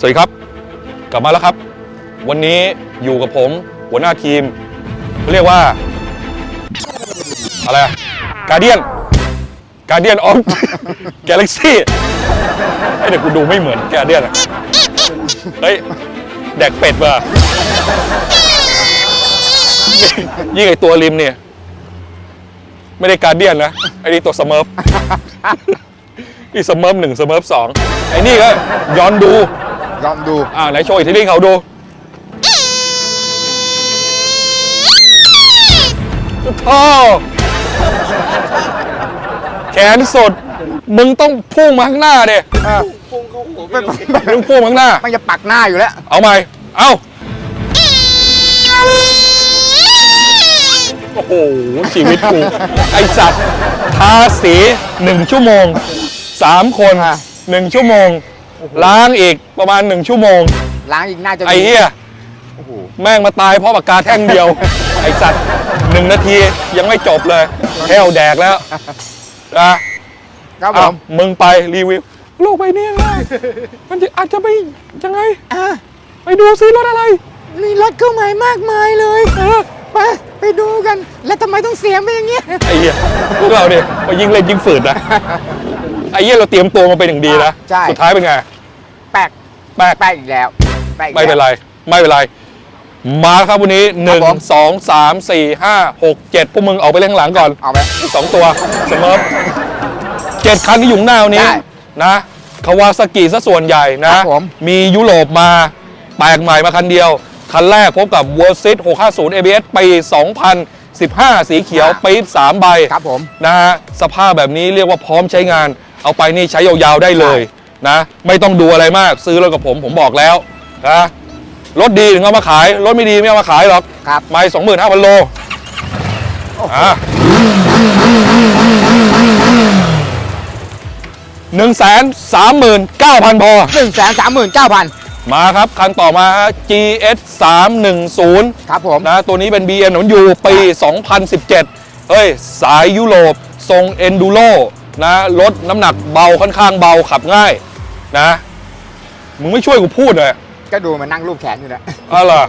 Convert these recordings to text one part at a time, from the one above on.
สวัสดีครับ กลับมาแล้วครับ วันนี้อยู่กับผม หัวหน้าทีมเรียกว่า อะไรการเดียนการเดียนออฟกาแล็กซี่ไอเดี๋ยวกูดูไม่เหมือนการเดียนอะเฮ้ย แดกเป็ดว่ะยิ่งไอตัวริมเนี่ย ไม่ได้การเดียนนะไอนี่ตัวสเมิร์ฟนี่สเมิร์ฟหนึ่งสเมิร์ฟสองไอ้นี่ก็ย้อนดู ลองดู อ่าไหนโชว์อีกทีนี้เขาดูท่อแขนสุดมึงต้องพุ่งมาข้างหน้าเด็เออมันมึงพุ่งมาข้างหน้า มันจะปักหน้าอยู่แล้ว เอาใหม่ เอาโอ้โห ชีวิตกู ไอสัตว์ทาสีหนึ่งชั่วโมงสามคนอะหนึ่งชั่วโมง ล้างอีกประมาณหนึ่งชั่วโมง ล้างอีกน่าจะไอ้เหี้ยโอ้โหแม่งมาตายเพราะปากกาแท่งเดียว ไอสัตว์หนึ่งนาทียังไม่จบเลยแห้วแดกแล้วนะครับผอะมมึงไปรีวิวโลกใบนี้นะมันจะอาจจะไม่ยังไง อะไปดูซิรถอะไร มีรถเข้าใหม่มากมายเลยไปไปดูกัน แล้วทำไมต้องเสียงเป็นอย่างเงี้ยไอ้เหี้ยพวกเราเนี่ยพอยิงเล่นยิงฝืดนะไอ้เหี้ยเราเตรียมตัวมาเป็นอย่างดีนะ ใช่ สุดท้ายเป็นไง แปลกแปลกแปลกอีกแล้วแปลกอีกไม่เป็นแล้ว ไรไม่เป็นไร มาครับวันนี้หนึ่งผม สองสามสี่ห้าหกเจ็ดพวกมึงออกไปเล่นข้างหลังก่อนเอาไป สองตัวเสมอเจ็ดคันที่อยู่ข้างหน้าวันนี้ได้นะคาวาซากิซะส่วนใหญ่นะ ครับผม มียุโรปมาแปลกใหม่มาคันเดียว คันแรกพบกับ w o r l d s i t 650 ABS ปี 2015 สีเขียวปี๊บ3ใบ ครับผม นะฮะสภาพแบบนี้เรียกว่าพร้อมใช้งาน เอาไปนี่ใช้ยาวๆได้เลย นะ ไม่ต้องดูอะไรมากซื้อรถกับผมผมบอกแล้วนะรถดีถึงเอามาขาย รถไม่ดีไม่เอามาขายหรอกครับไม่สองหมื่นห้าพันโลอะหนึ่งแสนสามหมื่นเก้าพันพอ หนึ่งแสนสามหมื่นเก้าพันมาครับคันต่อมาฮะ GS 310 ครับผม นะตัวนี้เป็น BMW ปี 2017เฮ้ย สายยุโรป ทรง Enduro นะรถน้ำหนักเบาค่อนข้างเบาขับง่าย นะ มึงไม่ช่วยกูพูดเลยก็ดูมันนั่งรูปแขนอยู่นะอะไรอ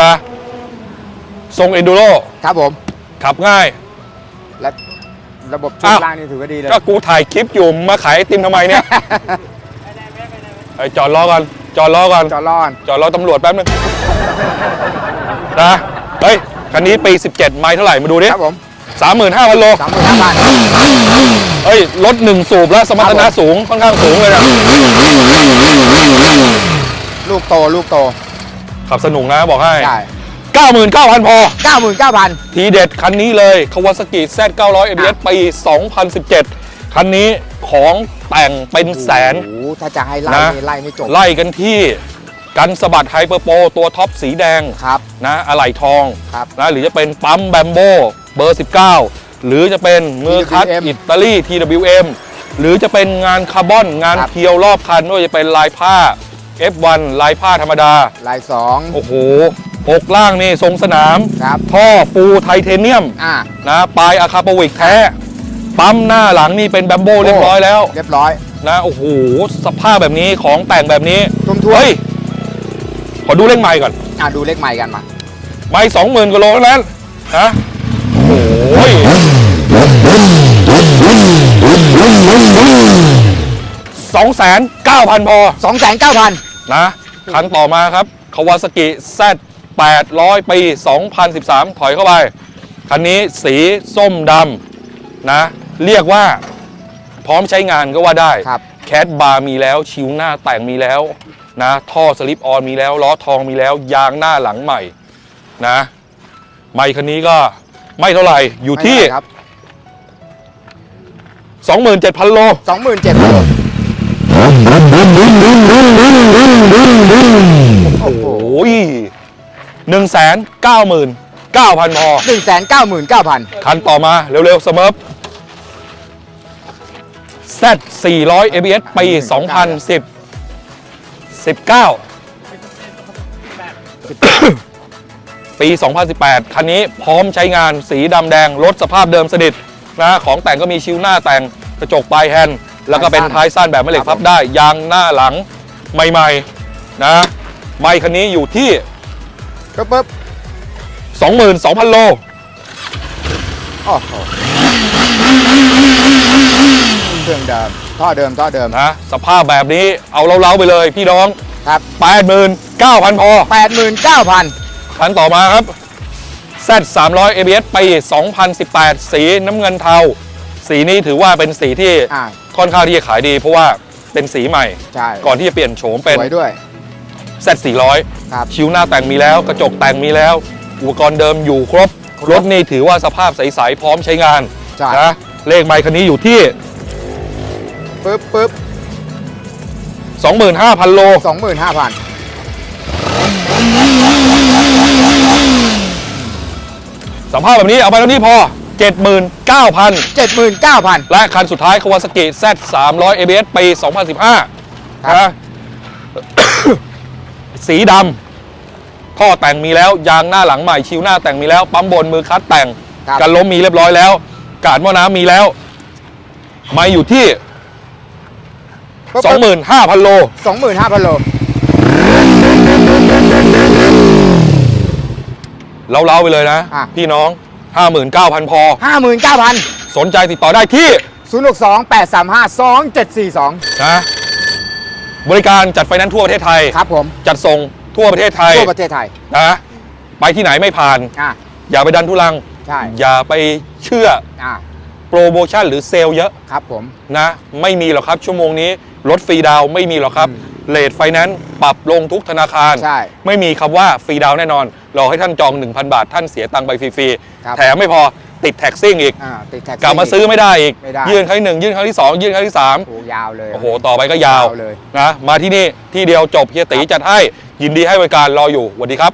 นะทรง Enduro ครับผม ขับง่าย และระบบช่วงอ้าวล่างนี่ถือว่าดีเลย ก็กูถ่ายคลิปอยู่มาขายไอติมทำไมเนี่ยไอ้จอดรอก่อนจอดรอก่อนจอรอนจอดรอตำรวจแป๊บนึงนะเฮ้ยคันนี้ปี 17 ไมล์เท่าไหร่มาดูดิครับผม 35,000โล สามหมื่นห้าพันเฮ้ย รถหนึ่งสูบแล้ว สมรรถนะสูง ค่อนข้างสูงเลยนะ ลูกโตลูกโตขับสนุกนะบอกให้ใช่99,000 พอ เก้าหมื่นเก้าพันทีเด็ดคันนี้เลยคาวาซากิ Z900 ABS ปี 2017 คันนี้ของแต่งเป็นแสน โอ้โหถ้าจะให้ไล่นะ นี่ไล่ไม่จบไล่กันที่กันสะบัดไฮเปอร์โปรตัวท็อปสีแดงครับ นะอะไหล่ทองครับ นะหรือจะเป็นปั๊มแบมโบ เบอร์ 19 หรือจะเป็นมือคัด TWM อิตาลี TWM หรือจะเป็นงานคาร์บอนงานครับ เพียวรอบคันไม่ว่าจะเป็นลายผ้า F1 ลายผ้าธรรมดา ลายสองโอ้โหอกล่างนี่ทรงสนาม ครับ ท่อฟูไทเทเนียมอ่า นะปลายอะคาโปวิกแท้ ปั๊มหน้าหลังนี่เป็นแบมโบเรียบร้อยแล้วเรียบร้อย นะโอ้โหสภาพแบบนี้ของแต่งแบบนี้ทุ่มทวนเฮ้ยขอดูเลขไมล์ก่อน อ่าดูเลขใหม่กันมา ไมล์สองหมื่นกว่าโลเท่านั้นนะ โอ้ยสองแสนเก้าพันพอสองแสนเก้าพันนะคันต่อมาครับคาวาซากิ Z 800ปี 2013 ถอยเข้าไป คันนี้สีส้มดำนะ เรียกว่าพร้อมใช้งานก็ว่าได้ครับแคทบาร์มีแล้ว ชิวหน้าแต่งมีแล้วนะ ท่อสลิปออนมีแล้ว ล้อทองมีแล้ว ยางหน้าหลังใหม่นะ ไม่คันนี้ก็ ไม่เท่าไหร่อยู่ที่ ไม่เป็นไรครับ27,000 โล สองหมื่นเจ็ดโอ้โหหนึ่งแสนเก้าหมื่นเก้าพันพอ หนึ่งแสนเก้าหมื่นเก้าพันคันต่อมาเร็วๆเสมอ Z 400 ABS ปี 2010 19 ปี 2018 คันนี้พร้อมใช้งานสีดำแดงรถสภาพเดิมสนิทนะของแต่งก็มีชิวหน้าแต่งกระจกปลายแฮนด์แล้วก็เป็นท้ายสั้นแบบแม่เหล็กพับได้ ยางหน้าหลังใหม่นะไมค์คันนี้อยู่ที่ปึ๊บปึ๊บ22,000 โลโอ้โหเครื่องเดิมท่อเดิมท่อเดิมนะสภาพแบบนี้เอาเล้าๆไปเลยพี่น้องครับ89,000 พอ 89,000 คันต่อมาครับ Z 300 ABS ปี 2018 สีน้ำเงินเทา สีนี้ถือว่าเป็นสีที่อ่า ค่อนข้างที่จะขายดี เพราะว่าเป็นสีใหม่ ใช่ก่อนที่จะเปลี่ยนโฉมเป็น สวยด้วย Z 400ครับ คิ้วหน้าแต่งมีแล้ว กระจกแต่งมีแล้ว อุปกรณ์เดิมอยู่ครบครบรถนี่ถือว่าสภาพใสๆพร้อมใช้งานใช่ นะเลขไมค์คันนี้อยู่ที่ ปึ๊บปึ๊บ25,000 โล 25,000 สภาพแบบนี้เอาไปแล้วนี่พอ 79,000 79,000 และคันสุดท้าย Kawasaki Z 300 ABS ปี 2015ครับนะสีดำท่อแต่งมีแล้ว ยางหน้าหลังใหม่ชิวหน้าแต่งมีแล้ว ปั๊มบนมือคัดแต่ง ครับ กันล้มมีเรียบร้อยแล้ว กาดหม้อน้ำมีแล้ว ไม่อยู่ที่ปึ๊บปึ๊บ25,000 โล 25,000 โล เล้าๆไปเลยนะ อะ พี่น้อง 59,000 พอ59,000สนใจติดต่อได้ที่062 835 2742นะบริการจัดไฟแนนซ์ทั่วประเทศไทย ครับผมจัดส่งทั่วประเทศไทยทั่วประเทศไทยนะไปที่ไหนไม่ผ่าน อะอย่าไปดันทุลัง ใช่อย่าไปเชื่ออะโปรโมชั่นหรือเซลล์เยอะครับผม นะไม่มีหรอกครับ ชั่วโมงนี้รถฟรีดาวน์ไม่มีหรอกครับอืมเลทไฟแนนซ์ปรับลงทุกธนาคาร ใช่ ไม่มีคำว่าฟรีดาวน์แน่นอน รอให้ท่านจอง 1,000 บาท ท่านเสียตังค์ไปฟรีครับ ๆแถมไม่พอติดแท็กซิ่งอีก อ่าติดแท็กซี่ กลับมาซื้อไม่ได้อีก ไม่ได้ ยื่นครั้งที่หนึ่งยื่นครั้งที่สองยื่นครั้งที่สามโอ้ยาวเลยโอ้โห ต่อไปก็ยาวเลย นะมาที่นี่ที่เดียวจบเฮียตีจัดให้ยินดีให้บริการรออยู่สวัสดีครับ